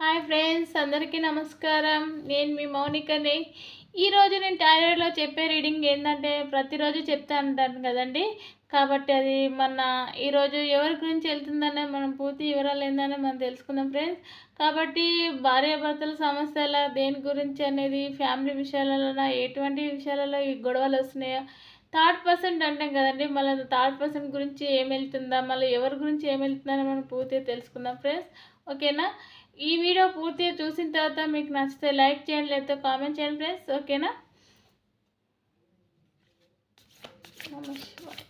Hi friends అందరికీ నమస్కారం. నేను మీ మౌనికని. ఈరోజు నేను టాయిలెట్లో చెప్పే రీడింగ్ ఏంటంటే ప్రతిరోజు చెప్తా ఉంటాను కదండి. కాబట్టి అది మన ఈరోజు ఎవరి గురించి వెళ్తుందనే మనం పూర్తి వివరాలు ఏందనే మనం తెలుసుకుందాం ఫ్రెండ్స్. కాబట్టి భార్యాభర్తల సమస్యల దేని గురించి అనేది ఫ్యామిలీ విషయాలలో ఎటువంటి విషయాలలో ఈ గొడవలు వస్తున్నాయో థర్డ్ పర్సెంట్ అంటాం కదండి. మళ్ళీ థర్డ్ పర్సెంట్ గురించి ఏం వెళ్తుందా మళ్ళీ ఎవరి గురించి ఏం వెళ్తుందని మనం పూర్తిగా తెలుసుకుందాం ఫ్రెండ్స్. ఓకేనా? ఈ వీడియో పూర్తిగా చూసిన తర్వాత మీకు నచ్చితే లైక్ చేయండి లేకపోతే కామెంట్ చేయండి ఫ్రెండ్స్. ఓకేనా? నమస్కారం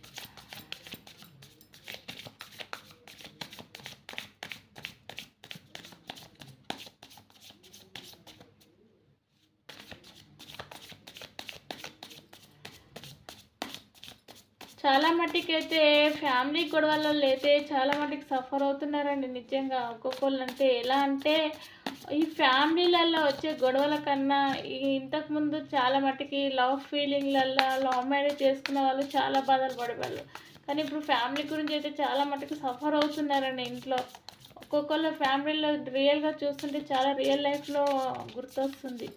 చాలా మట్టుకు అయితే ఫ్యామిలీ గొడవలలో అయితే చాలా మట్టుకు సఫర్ అవుతున్నారండి నిజంగా. ఒక్కొక్కళ్ళు అంటే ఎలా అంటే ఈ ఫ్యామిలీలలో వచ్చే గొడవల కన్నా ఇంతకుముందు చాలా మట్టుకి లవ్ ఫీలింగ్లలో లవ్ మ్యారేజ్ చేసుకున్న వాళ్ళు చాలా బాధలు పడేవాళ్ళు. కానీ ఇప్పుడు ఫ్యామిలీ గురించి అయితే చాలా మట్టుకు సఫర్ అవుతున్నారండి ఇంట్లో. ఒక్కొక్కళ్ళ ఫ్యామిలీలో రియల్గా చూస్తుంటే చాలా రియల్ లైఫ్లో గుర్తొస్తుంది.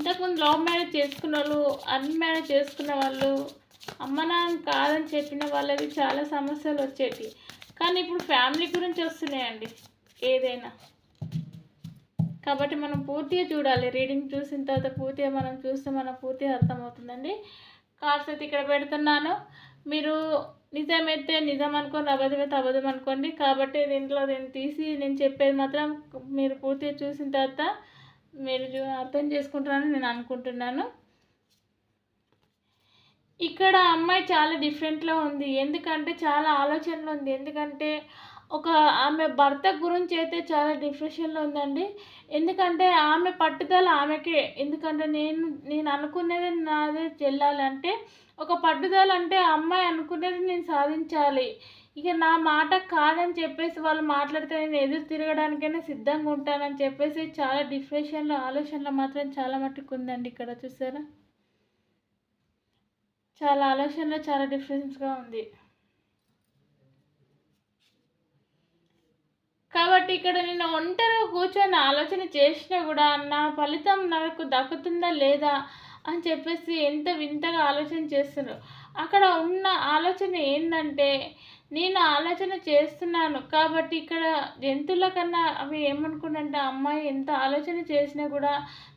ఇంతకుముందు లవ్ మ్యారేజ్ చేసుకున్న వాళ్ళు అన్మ్యారేజ్ చేసుకున్న వాళ్ళు అమ్మ నాన్న కాదని చెప్పిన వాళ్ళది చాలా సమస్యలు వచ్చేటి. కానీ ఇప్పుడు ఫ్యామిలీ గురించి వస్తున్నాయండి ఏదైనా. కాబట్టి మనం పూర్తిగా చూడాలి. రీడింగ్ చూసిన తర్వాత పూర్తిగా మనం చూస్తే మనం పూర్తిగా అర్థమవుతుందండి. కార్డ్స్ అయితే ఇక్కడ పెడుతున్నాను. మీరు నిజమైతే నిజం అనుకోండి అబద్ధమైతే అబద్ధం అనుకోండి. కాబట్టి దీంట్లో నేను తీసి నేను చెప్పేది మాత్రం మీరు పూర్తిగా చూసిన తర్వాత మీరు అర్థం చేసుకుంటారని నేను అనుకుంటున్నాను. ఇక్కడ అమ్మాయి చాలా డిఫరెంట్లో ఉంది. ఎందుకంటే చాలా ఆలోచనలో ఉంది. ఎందుకంటే ఒక ఆమె భర్త గురించి అయితే చాలా డిప్రెషన్లో ఉందండి. ఎందుకంటే ఆమె పట్టుదల ఆమెకే. ఎందుకంటే నేను నేను అనుకునేది నాదే చెల్లాలంటే ఒక పట్టుదల అంటే ఆ అమ్మాయి అనుకునేది నేను సాధించాలి. ఇక నా మాట కాదని చెప్పేసి వాళ్ళు మాట్లాడితే నేను ఎదురు తిరగడానికైనా సిద్ధంగా ఉంటానని చెప్పేసి చాలా డిప్రెషన్లో ఆలోచనలో మాత్రం చాలా మట్టుకు ఉందండి ఇక్కడ చూసారా? చాలా ఆలోచనలో చాలా డిఫరెన్స్గా ఉంది. కాబట్టి ఇక్కడ నేను ఒంటరిగా కూర్చొని ఆలోచన చేసినా కూడా నా ఫలితం నాకు దక్కుతుందా లేదా అని చెప్పేసి ఎంత వింతగా ఆలోచన చేస్తున్నారు. అక్కడ ఉన్న ఆలోచన ఏంటంటే నేను ఆలోచన చేస్తున్నాను. కాబట్టి ఇక్కడ జంతువుల కన్నా అవి ఏమనుకుంటే అమ్మాయి ఎంత ఆలోచన చేసినా కూడా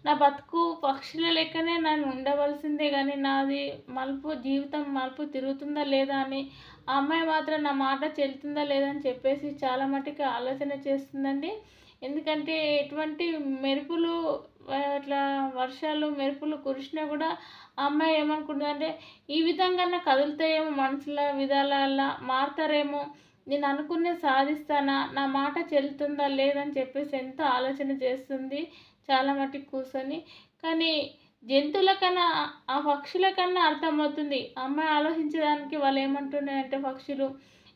నా బతుకు పక్షుల లెక్కనే నన్ను ఉండవలసిందే కానీ నాది మలుపు జీవితం మలుపు తిరుగుతుందా లేదా అని ఆ అమ్మాయి మాత్రం నా మాట చెల్లుతుందా లేదా అని చెప్పేసి చాలా మటుకు ఆలోచన చేస్తుందండి. ఎందుకంటే ఎటువంటి మెరుపులు అట్లా ఇట్లా వర్షాలు మెరుపులు కురిసినా కూడా ఆ అమ్మాయి ఏమనుకుంటుందంటే ఈ విధంగా కదులుతాయేమో మనుషుల విధాల మారుతారేమో నేను అనుకునే సాధిస్తానా నా మాట చెల్లుతుందా లేదని చెప్పేసి ఎంతో ఆలోచన చేస్తుంది చాలా మట్టుకు కూర్చొని కానీ జంతువుల కన్నా ఆ పక్షుల కన్నా అర్థమవుతుంది. అమ్మాయి ఆలోచించడానికి వాళ్ళు ఏమంటున్నాయంటే పక్షులు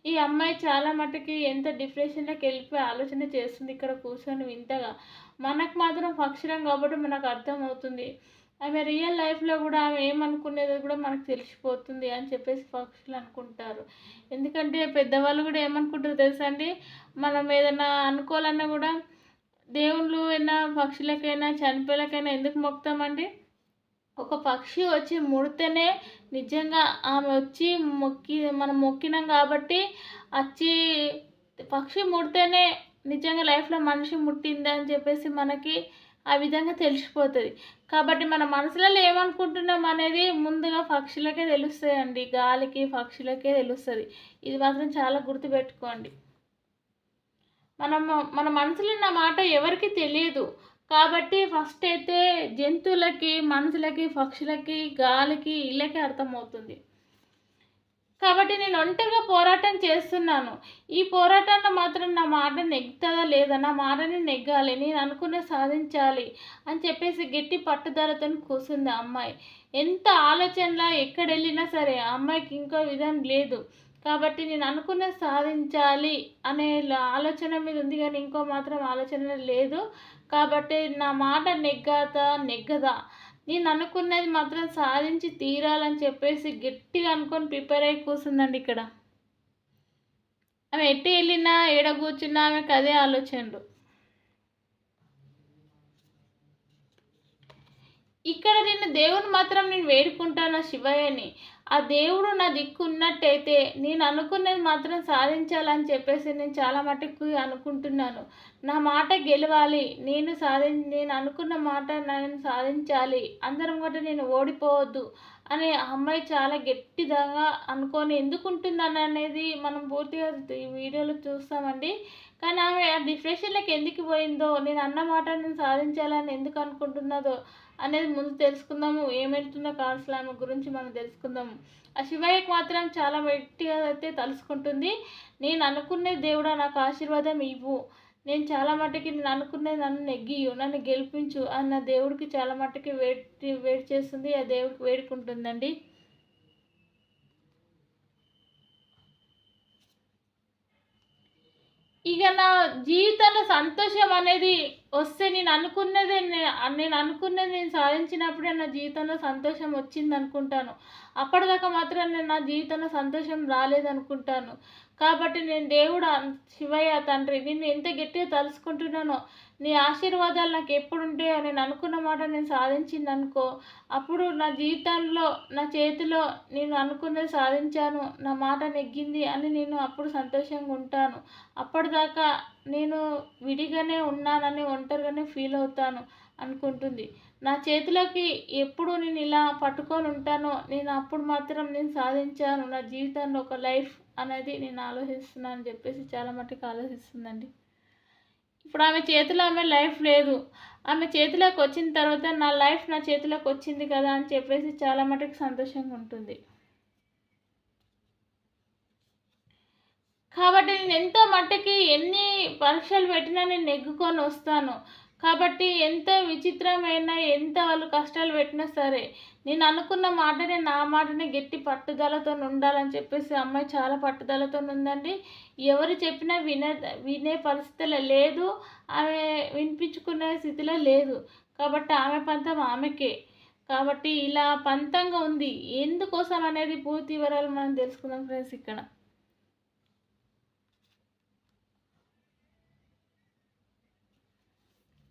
ఈ అమ్మాయి చాలా మట్టుకి ఎంత డిప్రెషన్లోకి వెళ్ళిపోయి ఆలోచన చేస్తుంది ఇక్కడ కూర్చొని వింతగా. మనకు మాత్రం పక్షులం కాబట్టి మనకు అర్థమవుతుంది. ఆమె రియల్ లైఫ్లో కూడా ఆమె ఏమనుకునేది కూడా మనకు తెలిసిపోతుంది అని చెప్పేసి పక్షులు అనుకుంటారు. ఎందుకంటే పెద్దవాళ్ళు కూడా ఏమనుకుంటారు తెలుసా అండి? మనం ఏదైనా అనుకోవాలన్నా కూడా దేవుళ్ళు అయినా పక్షులకైనా చనిపోయేలకైనా ఎందుకు మొక్కుతామండి ఒక పక్షి వచ్చి ముడితేనే నిజంగా ఆమె వచ్చి మొక్కి మనం మొక్కినాం కాబట్టి వచ్చి పక్షి ముడితేనే నిజంగా లైఫ్లో మనిషి ముట్టిందా అని చెప్పేసి మనకి ఆ విధంగా తెలిసిపోతుంది. కాబట్టి మన మనసులలో ఏమనుకుంటున్నాం అనేది ముందుగా పక్షులకే తెలుస్తాయండి గాలికి పక్షులకే తెలుస్తుంది. ఇది మాత్రం చాలా గుర్తుపెట్టుకోండి. మనము మన మనసులో ఉన్న మాట ఎవరికి తెలియదు. కాబట్టి ఫస్ట్ అయితే జంతువులకి మనుషులకి పక్షులకి గాలికి ఇళ్ళకి అర్థమవుతుంది. కాబట్టి నేను ఒంటరిగా పోరాటం చేస్తున్నాను. ఈ పోరాటంలో మాత్రం నా మాట నెగ్గుతుందా లేదా? నా మాటని నెగ్గాలి. నేను అనుకునే సాధించాలి అని చెప్పేసి గట్టి పట్టుదలతో కూర్చుంది ఆ అమ్మాయి. ఎంత ఆలోచనలా ఎక్కడ వెళ్ళినా సరే ఆ అమ్మాయికి ఇంకో విధం లేదు. కాబట్టి నేను అనుకునే సాధించాలి అనే ఆలోచన మీద ఉంది కానీ ఇంకో మాత్రం ఆలోచన లేదు. కాబట్టి నా మాట నెగ్గాదా? నెగ్గదా? నేను అనుకున్నది మాత్రం సాధించి తీరాలని చెప్పేసి గట్టిగా అనుకొని ప్రిపేర్ అయి కూర్చుందండి ఇక్కడ. ఆమె ఎట్టి వెళ్ళినా ఏడ కూర్చున్నా ఆమెకు అదే ఆలోచనలు. ఇక్కడ నేను దేవుని మాత్రం నేను వేడుకుంటాను శివయ్యని. ఆ దేవుడు నా దిక్కు ఉన్నట్టయితే నేను అనుకున్నది మాత్రం సాధించాలని చెప్పేసి నేను చాలా మటుకు అనుకుంటున్నాను. నా మాట గెలవాలి నేను సాధి నేను అనుకున్న మాట నేను సాధించాలి అందరం కూడా నేను ఓడిపోవద్దు అనే అమ్మాయి చాలా గట్టిగా అనుకొని ఎందుకుంటుందని అనేది మనం పూర్తిగా ఈ వీడియోలో చూస్తామండి. కానీ ఆమె ఆ డిప్రెషన్లోకి ఎందుకు పోయిందో నేను అన్న మాట నేను సాధించాలని ఎందుకు అనుకుంటున్నదో అనేది ముందు తెలుసుకుందాము. ఏమెళ్తుందో కావాల్సిన స్లామ్ గురించి మనం తెలుసుకుందాము. ఆ శివయ్యకి మాత్రం చాలా గట్టిగా అయితే తలుసుకుంటుంది నేను అనుకునే దేవుడా నాకు ఆశీర్వాదం ఇవ్వు. నేను చాలా మట్టుకి నేను అనుకునేది నన్ను నెగ్గియు నన్ను గెలిపించు అన్న దేవుడికి చాలా మట్టుకి వేడి వేడి చేస్తుంది. ఆ దేవుడికి వేడుకుంటుందండి. ఇక నా జీవితంలో సంతోషం అనేది వస్తే నేను అనుకున్నదే నేను నేను అనుకున్నది నేను సాధించినప్పుడే నా జీవితంలో సంతోషం వచ్చింది అనుకుంటాను అప్పటిదాకా మాత్రం నేను నా జీవితంలో సంతోషం రాలేదనుకుంటాను. కాబట్టి నేను దేవుడు శివయ్య తండ్రి నిన్ను ఎంత గట్టిగా తలుచుకుంటున్నానో నీ ఆశీర్వాదాలు నాకు ఎప్పుడు ఉంటాయో నేను అనుకున్న మాట నేను సాధించింది అనుకో అప్పుడు నా జీవితంలో నా చేతిలో నేను అనుకున్నది సాధించాను నా మాట నెగ్గింది అని నేను అప్పుడు సంతోషంగా ఉంటాను. అప్పటిదాకా నేను విడిగానే ఉన్నానని ఒంటరిగానే ఫీల్ అవుతాను అనుకుంటుంది. నా చేతిలోకి ఎప్పుడు నేను ఇలా పట్టుకొని ఉంటానో నేను అప్పుడు మాత్రం నేను సాధించాను నా జీవితంలో ఒక లైఫ్ అనేది నేను ఆలోచిస్తున్నాను అని చెప్పేసి చాలా మట్టుకు ఆలోచిస్తుందండి. ఇప్పుడు ఆమె చేతిలో ఆమె లైఫ్ లేదు. ఆమె చేతిలోకి వచ్చిన తర్వాత నా లైఫ్ నా చేతిలోకి వచ్చింది కదా అని చెప్పేసి చాలా మటుకు సంతోషంగా ఉంటుంది. కాబట్టి నేను ఎంతో మట్టుకి ఎన్ని పరీక్షలు పెట్టినా నేను నెగ్గుకొని వస్తాను. కాబట్టి ఎంత విచిత్రమైన ఎంత వాళ్ళు కష్టాలు పెట్టినా సరే నేను అనుకున్న మాటనే నా మాటనే గట్టి పట్టుదలతో ఉండాలని చెప్పేసి అమ్మాయి చాలా పట్టుదలతో ఉందండి. ఎవరు చెప్పినా వినే వినే పరిస్థితిలో లేదు. ఆమె వినిపించుకునే స్థితిలో లేదు. కాబట్టి ఆమె పంతం ఆమెకే. కాబట్టి ఇలా పంతంగా ఉంది. ఎందుకోసం అనేది పూర్తి వివరాలు మనం తెలుసుకుందాం ఫ్రెండ్స్ ఇక్కడ.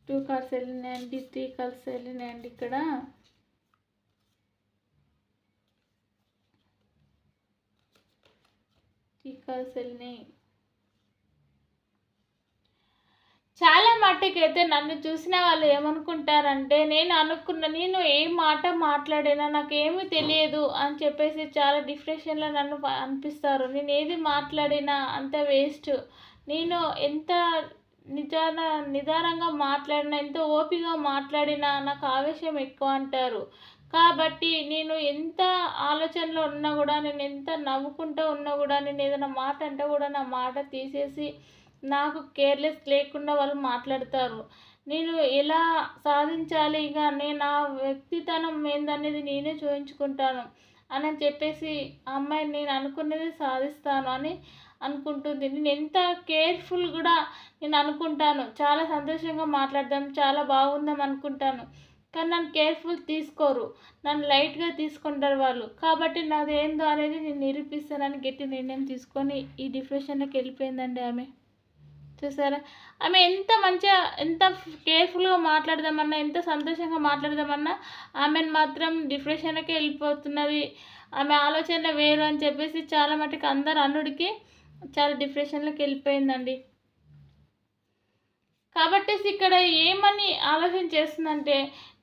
టూ కార్స్ వెళ్ళినాయండి త్రీ కార్స్ వెళ్ళినాయండి ఇక్కడ. త్రీ కార్స్ వెళ్ళినాయి. చాలా మట్టుకైతే నన్ను చూసిన వాళ్ళు ఏమనుకుంటారంటే నేను అనుకున్న నేను ఏ మాట మాట్లాడినా నాకు ఏమీ తెలియదు అని చెప్పేసి చాలా డిప్రెషన్లో నన్ను అనిపిస్తారు. నేను ఏది మాట్లాడినా అంత వేస్ట్. నేను ఎంత నిజాన నిదానంగా మాట్లాడిన ఎంత ఓపిగా మాట్లాడినా నాకు ఆవేశం ఎక్కువ అంటారు. కాబట్టి నేను ఎంత ఆలోచనలో ఉన్నా కూడా నేను ఎంత నవ్వుకుంటూ ఉన్నా కూడా నేను ఏదైనా మాట అంటే కూడా నా మాట తీసేసి నాకు కేర్లెస్ లేకుండా వాళ్ళు మాట్లాడతారు. నేను ఎలా సాధించాలి ఇక? నేను నా వ్యక్తితనం ఏందనేది నేనే చూపించుకుంటాను అని చెప్పేసి ఆ అమ్మాయి నేను అనుకున్నది సాధిస్తాను అని అనుకుంటుంది. నేను ఎంత కేర్ఫుల్ కూడా నేను అనుకుంటాను. చాలా సంతోషంగా మాట్లాడదాం చాలా బాగుందాం అనుకుంటాను. కానీ నన్ను కేర్ఫుల్ తీసుకోరు. నన్ను లైట్గా తీసుకుంటారు వాళ్ళు. కాబట్టి నాది ఏందో అనేది నేను నిరూపిస్తానని గట్టి నిర్ణయం తీసుకొని ఈ డిప్రెషన్లోకి వెళ్ళిపోయిందండి ఆమె. చూసారా? ఆమె ఎంత మంచిగా ఎంత కేర్ఫుల్గా మాట్లాడదామన్నా ఎంత సంతోషంగా మాట్లాడదామన్నా ఆమెను మాత్రం డిప్రెషన్లోకి వెళ్ళిపోతున్నది. ఆమె ఆలోచన వేరు అని చెప్పేసి చాలా మటుకు అందరు అన్నుడికి చాలా డిప్రెషన్లోకి వెళ్ళిపోయిందండి. కాబట్టి ఇక్కడ ఏమని ఆలోచన చేస్తుందంటే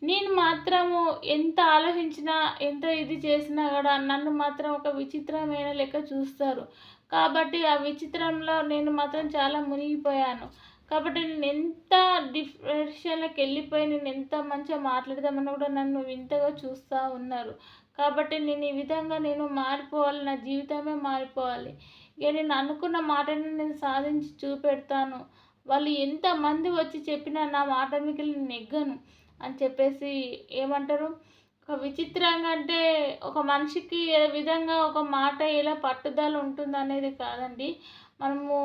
నేను మాత్రము ఎంత ఆలోచించినా ఎంత ఇది చేసినా కూడా నన్ను మాత్రం ఒక విచిత్రమైన లెక్క చూస్తారు. కాబట్టి ఆ విచిత్రంలో నేను మాత్రం చాలా మునిగిపోయాను. కాబట్టి నేను ఎంత డిప్రెషన్లోకి వెళ్ళిపోయి నేను ఎంత మంచిగా మాట్లాడదామని కూడా నన్ను వింతగా చూస్తూ ఉన్నారు. కాబట్టి నేను ఈ విధంగా నేను మారిపోవాలి నా జీవితమే మారిపోవాలి. ఇక నేను అనుకున్న మాటని నేను సాధించి చూపెడతాను. వాళ్ళు ఎంతమంది వచ్చి చెప్పినా నా మాట మీకు నేను నెగ్గను అని చెప్పేసి ఏమంటారు? ఒక విచిత్రంగా అంటే ఒక మనిషికి ఏ విధంగా ఒక మాట ఎలా పట్టుదల ఉంటుంది అనేది కాదండి. మనము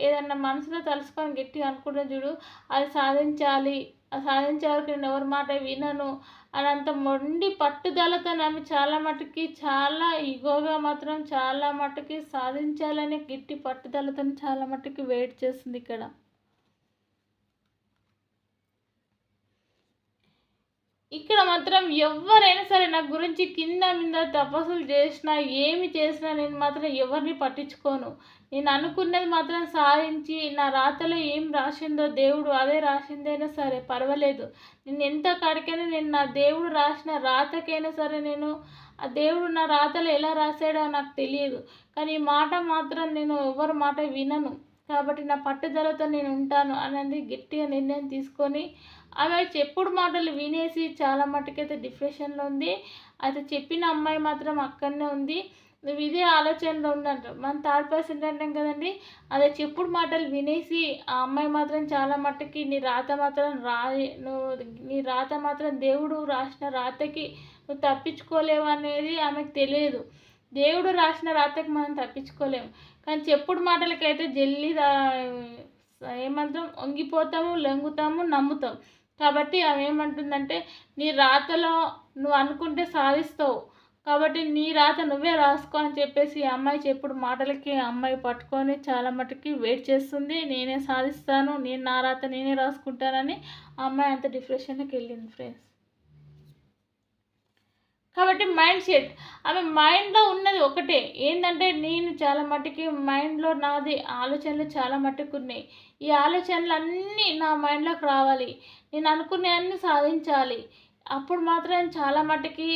ఏదన్నా మనసులో తలుసుకొని గట్టిగా అనుకుంటే చూడు అది సాధించాలి. సాధించే వరకు నేను ఎవరి మాట వినను. అని అంత మొండి పట్టుదలతో ఆమె చాలా మటుకి చాలా ఈగోగా మాత్రం చాలా మటుకి సాధించాలనే గిట్టి పట్టుదలతో చాలా మటుకి వెయిట్ చేస్తుంది ఇక్కడ. ఇక్కడ మాత్రం ఎవరైనా సరే నా గురించి కింద మీద తపస్సులు చేసినా ఏమి చేసినా నేను మాత్రం ఎవరిని పట్టించుకోను. నేను అనుకున్నది మాత్రం సాధించి నా రాతలో ఏం రాసిందో దేవుడు అదే రాసిందైనా సరే పర్వాలేదు. నేను ఎంత కాడికైనా నేను నా దేవుడు రాసిన రాతకైనా సరే నేను ఆ దేవుడు నా రాతలు ఎలా రాశాడో నాకు తెలియదు. కానీ ఈ మాట మాత్రం నేను ఎవరి మాట వినను. కాబట్టి నా పట్టుదలతో నేను ఉంటాను అనేది గట్టిగా నిర్ణయం తీసుకొని ఆమె చెప్పుడు మాటలు వినేసి చాలా మటుకైతే డిప్రెషన్లో ఉంది. అయితే చెప్పిన అమ్మాయి మాత్రం అక్కడనే ఉంది. నువ్వు ఇదే ఆలోచనలో ఉందంట మన థర్డ్ పర్సెంట్ అంటాం కదండి. అదే చెప్పుడు మాటలు వినేసి ఆ అమ్మాయి మాత్రం చాలా మట్టుకి నీ రాత మాత్రం రా నువ్వు నీ రాత మాత్రం దేవుడు రాసిన రాతకి నువ్వు తప్పించుకోలేవు అనేది ఆమెకు తెలియదు. దేవుడు రాసిన రాతకి మనం తప్పించుకోలేము. కానీ చెప్పుడు మాటలకైతే జల్లి ఏమంటాం వంగిపోతాము లొంగుతాము నమ్ముతాం కాబట్టి ఆమె ఏమంటుందంటే నీ రాతలో నువ్వు అనుకుంటే సాధిస్తావు. కాబట్టి నీ రాత నువ్వే రాసుకో అని చెప్పేసి ఈ అమ్మాయి చెప్పుడు మాటలకి అమ్మాయి పట్టుకొని చాలా మటుకి వెయిట్ చేస్తుంది. నేనే సాధిస్తాను. నేను నా రాత నేనే రాసుకుంటానని అమ్మాయి అంత డిప్రెషన్కి వెళ్ళింది ఫ్రెండ్స్ కాబట్టి మైండ్ సెట్ ఆమె మైండ్లో ఉన్నది ఒకటే. ఏంటంటే నేను చాలా మట్టుకి మైండ్లో నాది ఆలోచనలు చాలా మట్టుకు ఉన్నాయి. ఈ ఆలోచనలు అన్నీ నా మైండ్లోకి రావాలి. నేను అనుకునేవన్నీ సాధించాలి. అప్పుడు మాత్రం చాలా మట్టుకి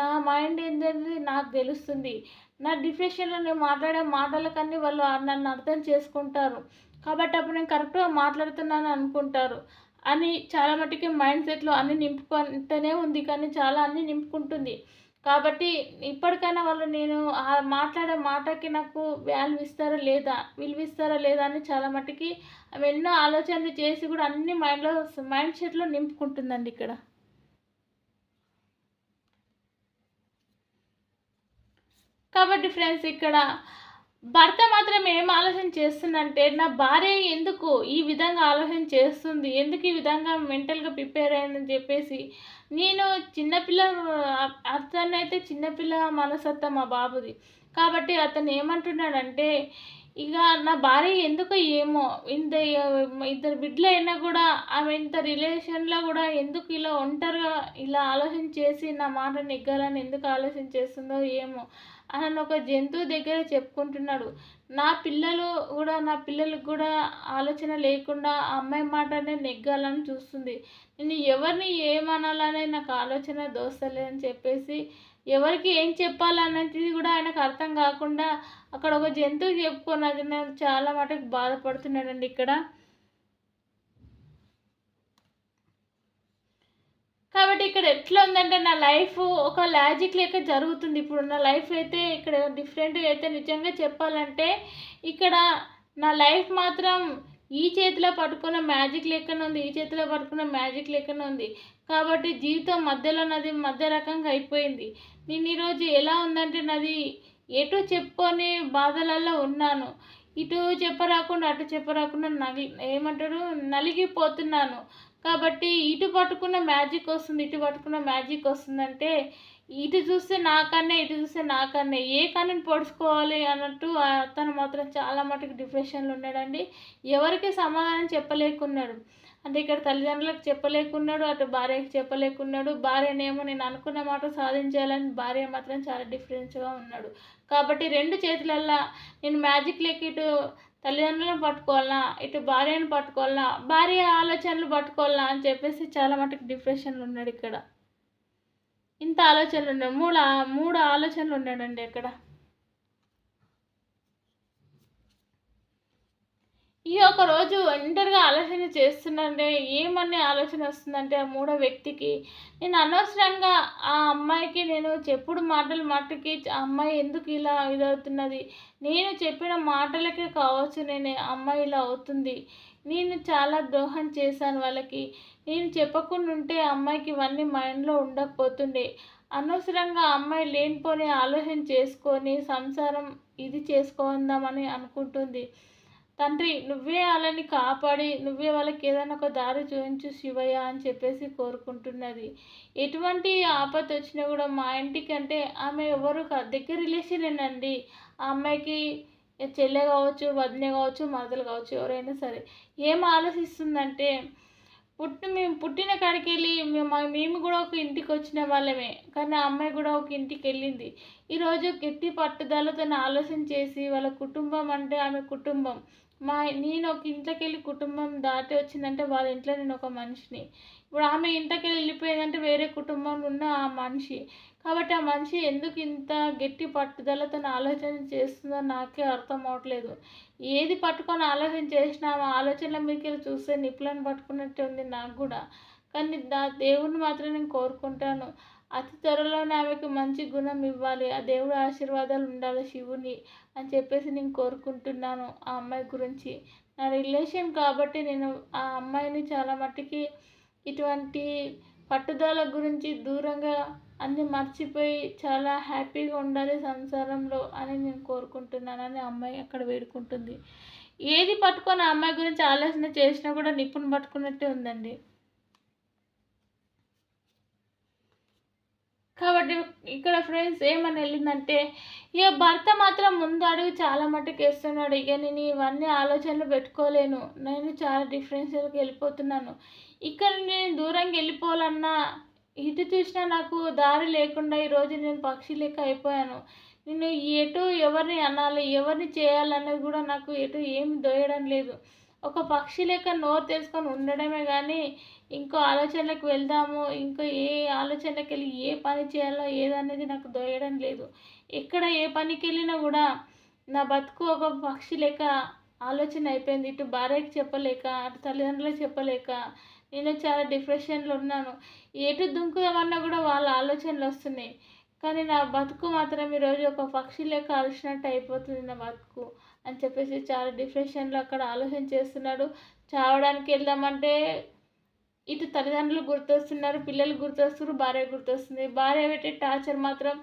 నా మైండ్ ఏంటనేది నాకు తెలుస్తుంది. నా డిప్రెషన్లో నేను మాట్లాడే మాటలకన్నీ వాళ్ళు నన్ను అర్థం చేసుకుంటారు. కాబట్టి అప్పుడు నేను కరెక్ట్గా మాట్లాడుతున్నాను అనుకుంటారు. అని చాలా మట్టుకి మైండ్ సెట్లో అన్ని నింపుకుంటూనే ఉంది. కానీ చాలా అన్ని నింపుకుంటుంది. కాబట్టి ఇప్పటికైనా వాళ్ళు నేను ఆ మాట్లాడే మాటకి నాకు వాల్యూ ఇస్తారా లేదా? విలువ ఇస్తారా లేదా అని చాలా మట్టుకి ఎన్నో ఆలోచనలు చేసి కూడా అన్ని మైండ్లో మైండ్ సెట్లో నింపుకుంటుందండి ఇక్కడ. కాబట్టి ఫ్రెండ్స్ ఇక్కడ భర్త మాత్రం ఏం ఆలోచన చేస్తుందంటే నా భార్య ఎందుకు ఈ విధంగా ఆలోచన చేస్తుంది? ఎందుకు ఈ విధంగా మెంటల్గా ప్రిపేర్ అయిందని చెప్పేసి నేను చిన్నపిల్ల అతను అయితే చిన్నపిల్ల మనసత్త మా బాబుది. కాబట్టి అతను ఏమంటున్నాడంటే ఇక నా భార్య ఎందుకు ఏమో? ఇంత ఇద్దరు బిడ్డలు అయినా కూడా ఆమె ఇంత రిలేషన్లో కూడా ఎందుకు ఇలా ఒంటరిగా ఇలా ఆలోచన చేసి నా మాట నెగ్గాలని ఎందుకు ఆలోచన చేస్తుందో ఏమో? అని ఒక జంతువు దగ్గర చెప్పుకుంటున్నాడు. నా పిల్లలు కూడా నా పిల్లలకు కూడా ఆలోచన లేకుండా ఆ అమ్మాయి మాటనే నెగ్గాలని చూస్తుంది. నేను ఎవరిని ఏమనాలనే నాకు ఆలోచన దోస్తలేదని చెప్పేసి ఎవరికి ఏం చెప్పాలనేది కూడా ఆయనకు అర్థం కాకుండా అక్కడ ఒక జంతువు చెప్పుకున్నది నేను నాకు చాలా మటుకు బాధపడుతున్నాడండి ఇక్కడ. కాబట్టి ఇక్కడ ఎట్లా ఉందంటే నా లైఫ్ ఒక లాజిక్ లెక్క జరుగుతుంది. ఇప్పుడు నా లైఫ్ అయితే ఇక్కడ డిఫరెంట్గా అయితే నిజంగా చెప్పాలంటే ఇక్కడ నా లైఫ్ మాత్రం ఈ చేతిలో పట్టుకున్న మ్యాజిక్ లెక్కన ఉంది ఈ చేతిలో పట్టుకున్న మ్యాజిక్ లెక్కన ఉంది. కాబట్టి జీవితం మధ్యలో నాది మధ్య రకంగా అయిపోయింది. నేను ఈరోజు ఎలా ఉందంటే నాది ఎటు చెప్పుకొని బాధలలో ఉన్నాను. ఇటు చెప్పరాకుండా అటు చెప్పరాకుండా నలి ఏమంటారు? నలిగిపోతున్నాను. కాబట్టి ఇటు పట్టుకున్న మ్యాజిక్ వస్తుంది ఇటు పట్టుకున్న మ్యాజిక్ వస్తుందంటే ఇటు చూస్తే నాకన్నే ఇటు చూస్తే నాకన్నే ఏ కన్నుని పొడుచుకోవాలి అన్నట్టు అతను మాత్రం చాలా మటుకు డిప్రెషన్లో ఉన్నాడండి. ఎవరికి సమాధానం చెప్పలేకున్నాడు. అంటే ఇక్కడ తల్లిదండ్రులకు చెప్పలేకున్నాడు అటు భార్యకి చెప్పలేకున్నాడు. భార్యనేమో నేను అనుకున్న మాట సాధించాలని భార్య మాత్రం చాలా డిఫరెన్స్గా ఉన్నాడు. కాబట్టి రెండు చేతులల్లా నేను మ్యాజిక్ లెక్క ఇటు తల్లిదండ్రులను పట్టుకోవాలా ఇటు భార్యను పట్టుకోవాలా భార్య ఆలోచనలు పట్టుకోవాలా అని చెప్పేసి చాలా మటుకు డిప్రెషన్లో ఉన్నాడు ఇక్కడ. ఇంత ఆలోచనలు ఉన్నాయి మూడు మూడు ఆలోచనలు ఉన్నాడండి ఇక్కడ ఈ ఒక రోజు ఒంటరిగా ఆలోచన చేస్తుందంటే ఏమని ఆలోచన వస్తుందంటే ఆ మూడో వ్యక్తికి. నేను అనవసరంగా ఆ అమ్మాయికి నేను చెప్పుడు మాటలు మాటకి ఆ అమ్మాయి ఎందుకు ఇలా ఇదవుతున్నది? నేను చెప్పిన మాటలకే కావచ్చు నేను అమ్మాయి ఇలా అవుతుంది. నేను చాలా ద్రోహం చేశాను వాళ్ళకి. నేను చెప్పకుండా ఉంటే ఆ అమ్మాయికి ఇవన్నీ మైండ్లో ఉండకపోతుండే. అనవసరంగా అమ్మాయి లేనిపోని ఆలోచన చేసుకొని సంసారం ఇది చేసుకుందామని అనుకుంటుంది. తండ్రి నువ్వే వాళ్ళని కాపాడి నువ్వే వాళ్ళకి ఏదైనా ఒక దారి చూపించు శివయ్య అని చెప్పేసి కోరుకుంటున్నది. ఎటువంటి ఆపత్తి వచ్చినా కూడా మా ఇంటికి అంటే ఆమె ఎవరు దగ్గర దగ్గర రిలేషనేనండి ఆ అమ్మాయికి చెల్లె కావచ్చు వదిన కావచ్చు మరదలు కావచ్చు ఎవరైనా సరే. ఏం ఆలోచిస్తుందంటే పుట్టి మేము పుట్టిన కాడికి వెళ్ళి మేము మేము కూడా ఒక ఇంటికి వచ్చిన వాళ్ళమే. కానీ ఆ అమ్మాయి కూడా ఒక ఇంటికి వెళ్ళింది. ఈరోజు గట్టి పట్టుదలతో ఆలోచన చేసి వాళ్ళ కుటుంబం అంటే ఆమె కుటుంబం. మా నేను ఒక ఇంట్లోకి వెళ్ళి కుటుంబం దాటి వచ్చిందంటే వాళ్ళ ఇంట్లో నేను ఒక మనిషిని. ఇప్పుడు ఆమె ఇంట్లోకి వెళ్ళి వెళ్ళిపోయిందంటే వేరే కుటుంబంలో ఉన్న ఆ మనిషి. కాబట్టి ఆ మనిషి ఎందుకు ఇంత గట్టి పట్టుదలతో ఆలోచన చేస్తుందో నాకే అర్థం అవట్లేదు. ఏది పట్టుకొని ఆలోచన చేసినా ఆ ఆలోచనల మీకు చూస్తే నిప్పులను పట్టుకున్నట్టు ఉంది నాకు కూడా. కానీ దా దేవుణ్ణి మాత్రం నేను కోరుకుంటాను. అతి త్వరలోనే ఆమెకు మంచి గుణం ఇవ్వాలి. ఆ దేవుడు ఆశీర్వాదాలు ఉండాలి శివుని అని చెప్పేసి నేను కోరుకుంటున్నాను ఆ అమ్మాయి గురించి. నా రిలేషన్ కాబట్టి నేను ఆ అమ్మాయిని చాలా మట్టుకి ఇటువంటి పట్టుదల గురించి దూరంగా అన్ని మర్చిపోయి చాలా హ్యాపీగా ఉండాలి సంసారంలో అని నేను కోరుకుంటున్నానని అమ్మాయి అక్కడ వేడుకుంటుంది. ఏది పట్టుకొని ఆ అమ్మాయి గురించి ఆలోచన చేసినా కూడా నిప్పును పట్టుకున్నట్టే ఉందండి. కాబట్టి ఇక్కడ ఫ్రెండ్స్ ఏమని వెళ్ళిందంటే ఇక భర్త మాత్రం ముందు అడుగు చాలా మట్టుకు వేస్తున్నాడు. ఇక నేను ఇవన్నీ ఆలోచనలు పెట్టుకోలేను. నేను చాలా డిఫరెన్స్కి వెళ్ళిపోతున్నాను. ఇక్కడ నేను దూరంగా వెళ్ళిపోవాలన్నా ఇటు చూసినా నాకు దారి లేకుండా ఈరోజు నేను పక్షి లెక్క అయిపోయాను. నేను ఎటు ఎవరిని అనాలి ఎవరిని చేయాలన్నది కూడా నాకు ఎటు ఏమి దోయడం లేదు. ఒక పక్షి లెక్క నోరు తెలుసుకొని ఉండడమే కానీ ఇంకో ఆలోచనలకు వెళ్దాము ఇంకో ఏ ఆలోచనలకు వెళ్ళి ఏ పని చేయాలో ఏదనేది నాకు దొయ్యడం లేదు. ఎక్కడ ఏ పనికి వెళ్ళినా కూడా నా బతుకు ఒక పక్షి లెక్క ఆలోచన అయిపోయింది. ఇటు భార్యకి చెప్పలేక అటు తల్లిదండ్రులకు చెప్పలేక నేను చాలా డిప్రెషన్లో ఉన్నాను. ఎటు దుంకుదామన్నా కూడా వాళ్ళ ఆలోచనలు వస్తున్నాయి. కానీ నా బతుకు మాత్రం ఈరోజు ఒక పక్షి లెక్క అలసినట్టు అయిపోతుంది నా బతుకు. అని చెప్పేసి చాలా డిప్రెషన్లో అక్కడ ఆలోచన చేస్తున్నాడు. చావడానికి వెళ్దామంటే ఇటు తల్లిదండ్రులు గుర్తొస్తున్నారు పిల్లలు గుర్తొస్తున్నారు భార్య గుర్తొస్తుంది. భార్య పెట్టే టార్చర్ మాత్రం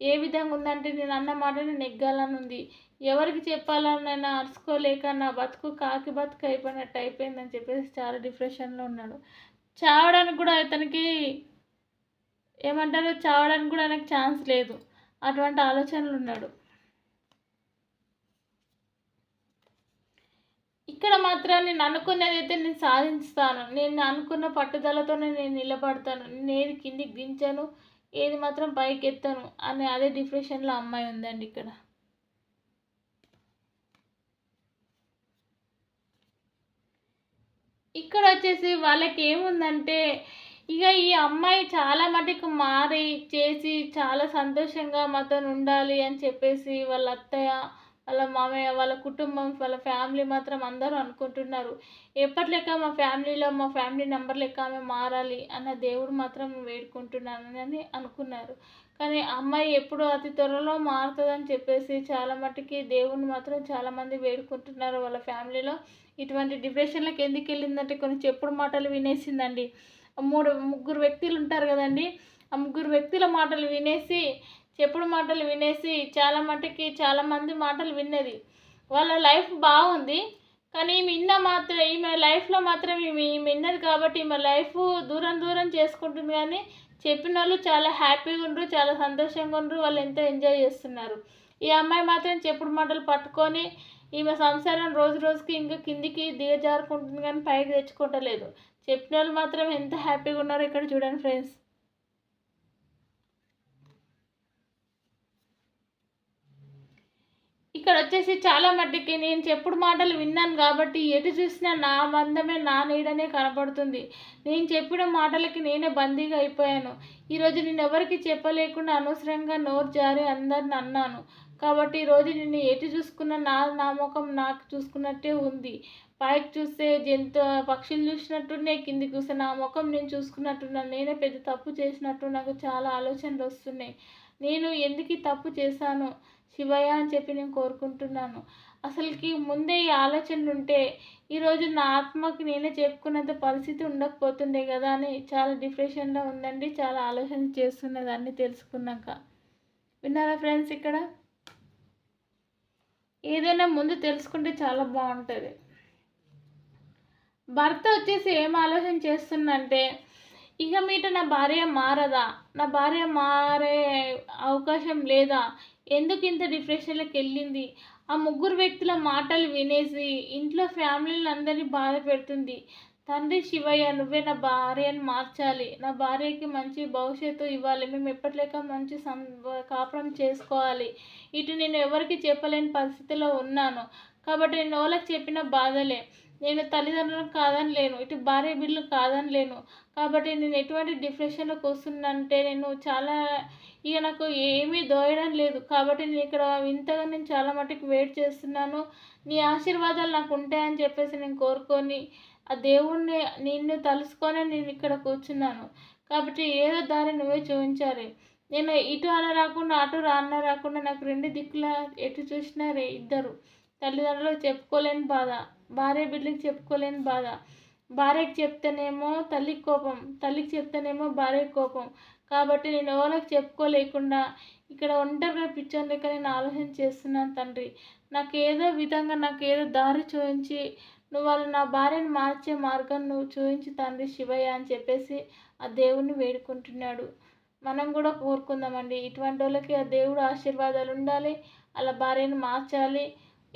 ఏ విధంగా ఉందంటే నేను అన్న మాటని నెగ్గాలని ఉంది ఎవరికి చెప్పాలని నేను అరుచుకోలేక నా బతుకు కాకి బతుకు అయిపోయినట్టు అయిపోయిందని చెప్పేసి చాలా డిప్రెషన్లో ఉన్నాడు. చావడానికి కూడా అతనికి ఏమంటారు? చావడానికి కూడా ఆయనకు ఛాన్స్ లేదు. అటువంటి ఆలోచనలు ఉన్నాడు. ఇక్కడ మాత్రం నేను అనుకున్నది అయితే నేను సాధిస్తాను నేను అనుకున్న పట్టుదలతోనే నేను నిలబడతాను. నేను ఏది కిందికి దించను. ఏది మాత్రం పైకి ఎత్తాను అనే అదే డిప్రెషన్లో అమ్మాయి ఉందండి ఇక్కడ. ఇక్కడ వచ్చేసి వాళ్ళకి ఏముందంటే ఇక ఈ అమ్మాయి చాలా మటుకు మారి చేసి చాలా సంతోషంగా మాతో ఉండాలి అని చెప్పేసి వాళ్ళ అత్తయ్య వాళ్ళ మామయ్య వాళ్ళ కుటుంబం వాళ్ళ ఫ్యామిలీ మాత్రం అందరూ అనుకుంటున్నారు. ఎప్పటిలెక్క మా ఫ్యామిలీలో మా ఫ్యామిలీ నెంబర్ లెక్క ఆమె మారాలి అన్న దేవుడు మాత్రం వేడుకుంటున్నానని అని అనుకున్నారు. కానీ అమ్మాయి ఎప్పుడు అతి త్వరలో మారుతుందని చెప్పేసి చాలా మట్టుకి దేవుని మాత్రం చాలామంది వేడుకుంటున్నారు వాళ్ళ ఫ్యామిలీలో. ఇటువంటి డిప్రెషన్లకు ఎందుకు వెళ్ళిందంటే కొన్ని చెప్పుడు మాటలు వినేసిందండి. మూడు ముగ్గురు వ్యక్తులు ఉంటారు కదండి. ఆ ముగ్గురు వ్యక్తుల మాటలు వినేసి చెప్పుడు మాటలు వినేసి చాలా మటుకి చాలామంది మాటలు విన్నది. వాళ్ళ లైఫ్ బాగుంది కానీ ఈమె ఇన్న మాత్రం ఈమె లైఫ్లో మాత్రం ఈమె ఈమె విన్నది కాబట్టి ఈమె లైఫ్ దూరం దూరం చేసుకుంటుంది కానీ చెప్పిన వాళ్ళు చాలా హ్యాపీగా ఉండరు చాలా సంతోషంగా ఉండరు వాళ్ళు ఎంతో ఎంజాయ్ చేస్తున్నారు. ఈ అమ్మాయి మాత్రం చెప్పుడు మాటలు పట్టుకొని ఈమె సంసారం రోజు రోజుకి ఇంకా కిందికి దిగజారుకుంటుంది కానీ పైకి తెచ్చుకోవట్లేదు చెప్పిన వాళ్ళు మాత్రం ఎంత హ్యాపీగా ఉన్నారో ఇక్కడ చూడండి ఫ్రెండ్స్. ఇక్కడ వచ్చేసి చాలా మట్టికి నేను చెప్పుడు మాటలు విన్నాను కాబట్టి ఎటు చూసినా నా బంధమే నా నీడనే కనపడుతుంది. నేను చెప్పిన మాటలకి నేనే బందీగా అయిపోయాను. ఈరోజు నేను ఎవరికి చెప్పలేకుండా అనవసరంగా నోరు జారి అందరిని అన్నాను. కాబట్టి ఈరోజు నేను ఎటు చూసుకున్న నా నా ముఖం నాకు చూసుకున్నట్టే ఉంది. పైకి చూస్తే జంతు పక్షులు చూసినట్టునే కిందికి చూస్తే నా ముఖం నేను చూసుకున్నట్టున్నాను. నేనే పెద్ద తప్పు చేసినట్టు నాకు చాలా ఆలోచనలు వస్తున్నాయి. నేను ఎందుకు తప్పు చేశాను? శివయ్య అని చెప్పి నేను కోరుకుంటున్నాను. అసలుకి ముందే ఈ ఆలోచనలు ఉంటే ఈరోజు నా ఆత్మకి నేనే చెప్పుకున్నంత పరిస్థితి ఉండకపోతుండే కదా అని చాలా డిప్రెషన్లో ఉందండి చాలా ఆలోచన చేస్తున్నదాన్ని తెలుసుకున్నాక. విన్నారా ఫ్రెండ్స్ ఇక్కడ? ఏదైనా ముందు తెలుసుకుంటే చాలా బాగుంటుంది. భర్త వచ్చేసి ఏం ఆలోచన చేస్తుందంటే ఇక మీట నా భార్య మారదా? నా భార్య మారే అవకాశం లేదా? ఎందుకు ఇంత డిప్రెషన్లోకి వెళ్ళింది ఆ ముగ్గురు వ్యక్తుల మాటలు వినేసి ఇంట్లో ఫ్యామిలీని అందరినీ బాధ పెడుతుంది. తండ్రి శివయ్య నువ్వే నా భార్యను మార్చాలి. నా భార్యకి మంచి భవిష్యత్తు ఇవ్వాలి. మేము ఎప్పటిలేక మంచి సం కాపురం చేసుకోవాలి. ఇటు నేను ఎవరికి చెప్పలేని పరిస్థితిలో ఉన్నాను. కాబట్టి నేను ఓలకు చెప్పిన బాధలే. నేను తల్లిదండ్రులను కాదని లేను ఇటు భార్య బిడ్డలు కాదని లేను. కాబట్టి నేను ఎటువంటి డిప్రెషన్లోకి వస్తుందంటే నేను చాలా ఇక నాకు ఏమీ దోయడం లేదు. కాబట్టి నేను ఇక్కడ ఇంతగా నేను చాలా మటుకు వెయిట్ చేస్తున్నాను. నీ ఆశీర్వాదాలు నాకు ఉంటాయని చెప్పేసి నేను కోరుకొని ఆ దేవుణ్ణి నిన్ను తలుసుకొని నేను ఇక్కడ కూర్చున్నాను. కాబట్టి ఏదో దారి నువ్వే చూపించాలి. నేను ఇటు అన రాకుండా అటు రాన్న రాకుండా నాకు రెండు దిక్కుల ఎటు చూసినా రే ఇద్దరు. తల్లిదండ్రులకు చెప్పుకోలేని బాధ. భార్య బిడ్డలకు చెప్పుకోలేని బాధ. భార్యకి చెప్తేనేమో తల్లికి కోపం తల్లికి చెప్తేనేమో భార్యకి కోపం. కాబట్టి నేను ఎవరికి చెప్పుకోలేకుండా ఇక్కడ ఒంటరిగా పిచ్చోని లెక్క నేను ఆలోచన చేస్తున్నాను తండ్రి. నాకు ఏదో విధంగా నాకు ఏదో దారి చూపించి నువ్వు వాళ్ళు నా భార్యను మార్చే మార్గం నువ్వు చూపించి తండ్రి శివయ్య అని చెప్పేసి ఆ దేవుణ్ణి వేడుకుంటున్నాడు. మనం కూడా కోరుకుందామండి. ఇటువంటి వాళ్ళకి ఆ దేవుడు ఆశీర్వాదాలు ఉండాలి. అలా భార్యను మార్చాలి.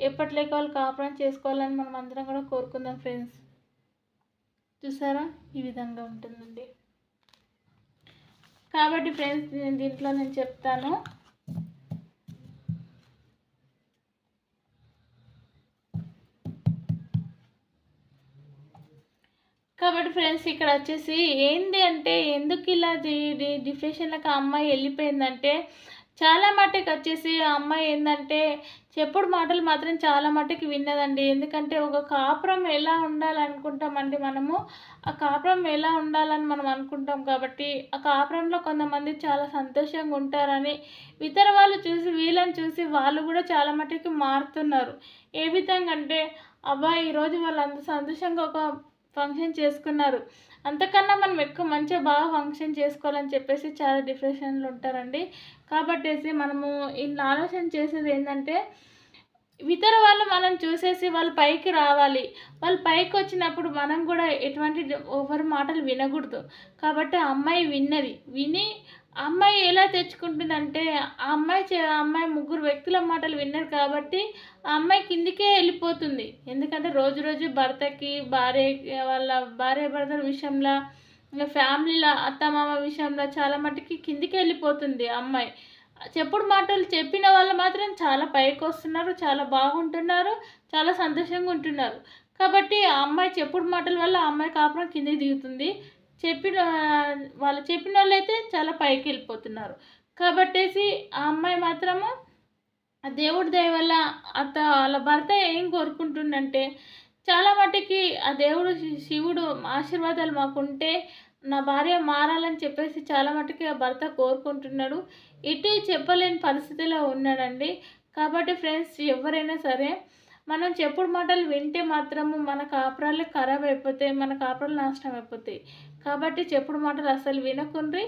ఎప్పటిలేక వాళ్ళు కాపురం చేసుకోవాలని మనం అందరం కూడా కోరుకుందాం ఫ్రెండ్స్. చూసారా? ఈ విధంగా ఉంటుందండి. కాబట్టి ఫ్రెండ్స్ నేను దీంట్లో నేను చెప్తాను. కాబట్టి ఫ్రెండ్స్ ఇక్కడ వచ్చేసి ఏంది అంటే ఎందుకు ఇలా డిప్రెషన్లకు ఆ అమ్మాయి వెళ్ళిపోయిందంటే చాలా మట్టుకు వచ్చేసి ఆ అమ్మాయి ఏంటంటే చెప్పుడు మాటలు మాత్రం చాలా మట్టుకు విన్నదండి. ఎందుకంటే ఒక కాపురం ఎలా ఉండాలనుకుంటామండి మనము? ఆ కాపురం ఎలా ఉండాలని మనం అనుకుంటాం కాబట్టి ఆ కాపురంలో కొంతమంది చాలా సంతోషంగా ఉంటారని ఇతర వాళ్ళు చూసి వీళ్ళని చూసి వాళ్ళు కూడా చాలా మట్టుకు మారుతున్నారు. ఏ విధంగా అంటే అబ్బాయి ఈరోజు వాళ్ళు అంత సంతోషంగా ఒక ఫంక్షన్ చేసుకున్నారు. అంతకన్నా మనం ఎక్కువ మంచిగా బాగా ఫంక్షన్ చేసుకోవాలని చెప్పేసి చాలా డిప్రెషన్లు ఉంటారండి. కాబట్టేసి మనము ఇలా ఆలోచన చేసేది ఏంటంటే ఇతర వాళ్ళు మనం చూసేసి వాళ్ళు పైకి రావాలి. వాళ్ళు పైకి వచ్చినప్పుడు మనం కూడా ఎటువంటి ఓవర్ మాటలు వినకూడదు. కాబట్టి అమ్మాయి విన్నది. విని అమ్మాయి ఎలా తెచ్చుకుంటుందంటే ఆ అమ్మాయి ఆ అమ్మాయి ముగ్గురు వ్యక్తుల మాటలు విన్నారు కాబట్టి ఆ అమ్మాయి కిందికే వెళ్ళిపోతుంది. ఎందుకంటే రోజు రోజు భర్తకి భార్య వాళ్ళ భార్య భర్తల విషయంలో ఫ్యామిలీలో అత్తమామ విషయంలో చాలా మట్టుకి కిందికి వెళ్ళిపోతుంది అమ్మాయి. చెప్పుడు మాటలు చెప్పిన వాళ్ళు మాత్రం చాలా పైకి వస్తున్నారు చాలా బాగుంటున్నారు చాలా సంతోషంగా ఉంటున్నారు. కాబట్టి ఆ అమ్మాయి చెప్పుడు మాటల వల్ల ఆ అమ్మాయి కాపురం కిందికి దిగుతుంది. చెప్పిన వాళ్ళు చెప్పిన వాళ్ళు అయితే చాలా పైకి వెళ్ళిపోతున్నారు కాబట్టేసి ఆ అమ్మాయి మాత్రము ఆ దేవుడి దయ వల్ల అత వాళ్ళ భర్త ఏం కోరుకుంటుండంటే చాలా మటుకి ఆ దేవుడు శివుడు ఆశీర్వాదాలు మాకుంటే నా భార్య మారాలని చెప్పేసి చాలా మటుకి ఆ భర్త కోరుకుంటున్నాడు. ఇటు చెప్పలేని పరిస్థితిలో ఉన్నాడండి. కాబట్టి ఫ్రెండ్స్ ఎవరైనా సరే మనం చెప్పుడు మాటలు వింటే మాత్రము మన కాపురాలు ఖరాబ్ అయిపోతాయి మన కాపురాలు నాశనం అయిపోతాయి. కాబట్టి చెప్పుడు మాటలు అసలు వినకుండ్రి.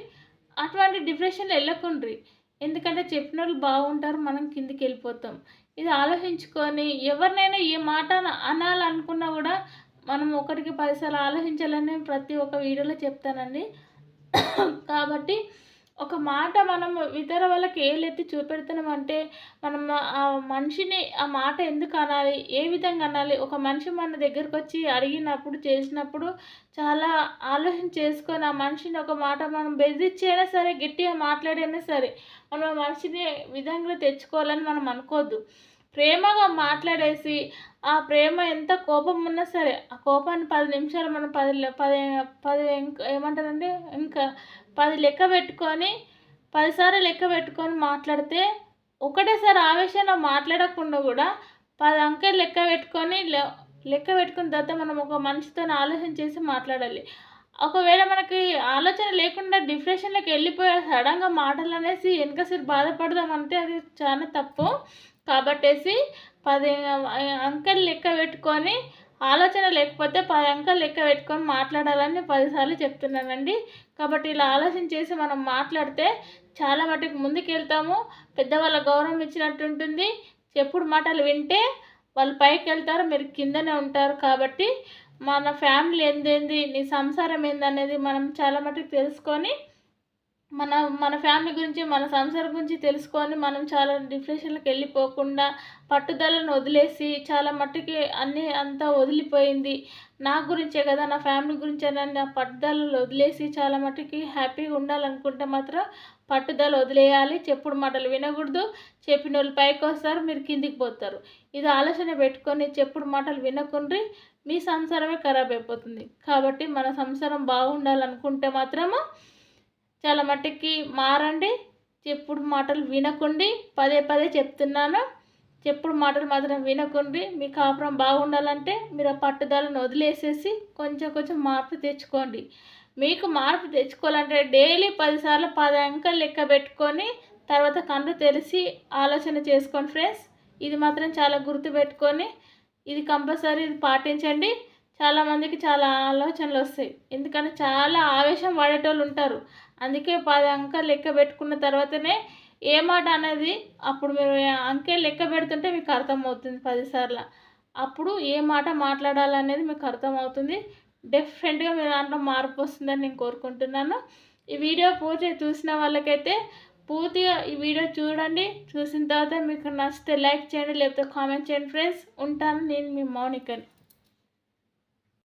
అటువంటి డిప్రెషన్లో వెళ్ళకుండ్రి ఎందుకంటే చెప్పిన వాళ్ళు బాగుంటారు మనం కిందికి వెళ్ళిపోతాం ఇది ఆలోచించుకొని ఎవరినైనా ఏ మాట అనాలనుకున్నా కూడా మనం ఒకరికి పదిసార్లు ఆలోచించాలని ప్రతి ఒక్క వీడియోలో చెప్తానండి. కాబట్టి ఒక మాట మనం ఇతర వాళ్ళకి ఏలెత్తి చూపెడుతున్నాం అంటే మనం ఆ మనిషిని ఆ మాట ఎందుకు అనాలి? ఏ విధంగా అనాలి? ఒక మనిషి మన దగ్గరకు వచ్చి అడిగినప్పుడు చేసినప్పుడు చాలా ఆలోచన చేసుకొని ఆ మనిషిని ఒక మాట మనం బెదిరించైనా సరే గట్టిగా మాట్లాడైనా సరే మనం ఆ మనిషిని విధంగా తెచ్చుకోవాలని మనం అనుకోవద్దు ప్రేమగా మాట్లాడేసి ఆ ప్రేమ ఎంత కోపం ఉన్నా సరే ఆ కోపాన్ని పది నిమిషాలు మనం పది పది పది ఇంకా ఏమంటారంటే ఇంకా పది లెక్క పెట్టుకొని పదిసార్లు లెక్క పెట్టుకొని మాట్లాడితే ఒకటేసారి ఆవేశంలో మాట్లాడకుండా కూడా పది అంకెలు లెక్క పెట్టుకొని లెక్క పెట్టుకున్న తర్వాత మనం ఒక మనిషితో ఆలోచన చేసి మాట్లాడాలి. ఒకవేళ మనకి ఆలోచన లేకుండా డిప్రెషన్లోకి వెళ్ళిపోయే సడన్గా మాటలు అనేసి వెనకసిరి బాధపడదాం అంటే అది చాలా తప్పు. కాబట్టేసి పది అంకెలు లెక్క పెట్టుకొని ఆలోచన లేకపోతే పది అంకెలు లెక్క పెట్టుకొని మాట్లాడాలని పదిసార్లు చెప్తున్నానండి. కాబట్టి ఇలా ఆలోచన చేసి మనం మాట్లాడితే చాలా మటుకు ముందుకెళ్తాము. పెద్దవాళ్ళ గౌరవం ఇచ్చినట్టు ఉంటుంది. చెప్పుడు మాటలు వింటే వాళ్ళు పైకి వెళ్తారు మీరు కిందనే ఉంటారు. కాబట్టి మన ఫ్యామిలీ ఏందేంది నీ సంసారం ఏందనేది మనం చాలా మటుకు తెలుసుకొని మన మన ఫ్యామిలీ గురించి మన సంసారం గురించి తెలుసుకొని మనం చాలా డిప్రెషన్లకు వెళ్ళిపోకుండా పట్టుదలను వదిలేసి చాలా మట్టుకి అన్నీ అంతా వదిలిపోయింది. నా గురించే కదా నా ఫ్యామిలీ గురించే నా పట్టుదలను వదిలేసి చాలా మట్టుకి హ్యాపీగా ఉండాలనుకుంటే మాత్రం పట్టుదల వదిలేయాలి. చెప్పుడు మాటలు వినకూడదు. చెప్పిన వాళ్ళు పైకి వస్తారు మీరు కిందికి పోతారు. ఇది ఆలోచన పెట్టుకొని చెప్పుడు మాటలు వినకుండ్రి మీ సంసారమే ఖరాబ్ అయిపోతుంది. కాబట్టి మన సంసారం బాగుండాలనుకుంటే మాత్రము చాలా మట్టుకి మారండి. చెప్పుడు మాటలు వినకుండి. పదే పదే చెప్తున్నాను. చెప్పుడు మాటలు మాత్రం వినకుండి. మీ కాపురం బాగుండాలంటే మీరు ఆ పట్టుదలను వదిలేసేసి కొంచెం కొంచెం మార్పు తెచ్చుకోండి. మీకు మార్పు తెచ్చుకోవాలంటే డైలీ పదిసార్లు పది అంకెలు లెక్క పెట్టుకొని తర్వాత కళ్ళు తెరిచి ఆలోచన చేసుకోండి ఫ్రెండ్స్. ఇది మాత్రం చాలా గుర్తుపెట్టుకొని ఇది కంపల్సరీ ఇది పాటించండి. చాలామందికి చాలా ఆలోచనలు వస్తాయి. ఎందుకంటే చాలా ఆవేశం పడేటోళ్ళు ఉంటారు. అందుకే పది అంకెలు లెక్క పెట్టుకున్న తర్వాతనే ఏ మాట అనేది అప్పుడు మీరు అంకెలు లెక్క పెడుతుంటే మీకు అర్థమవుతుంది పదిసార్లు. అప్పుడు ఏ మాట మాట్లాడాలనేది మీకు అర్థమవుతుంది. డెఫినెట్గా మీ దాంట్లో మార్పు వస్తుందని నేను కోరుకుంటున్నాను. ఈ వీడియో పూర్తి చూసిన వాళ్ళకైతే పూర్తిగా ఈ వీడియో చూడండి. చూసిన తర్వాత మీకు నచ్చితే లైక్ చేయండి లేకపోతే కామెంట్ చేయండి ఫ్రెండ్స్. ఉంటాను నేను మీ మౌనికని.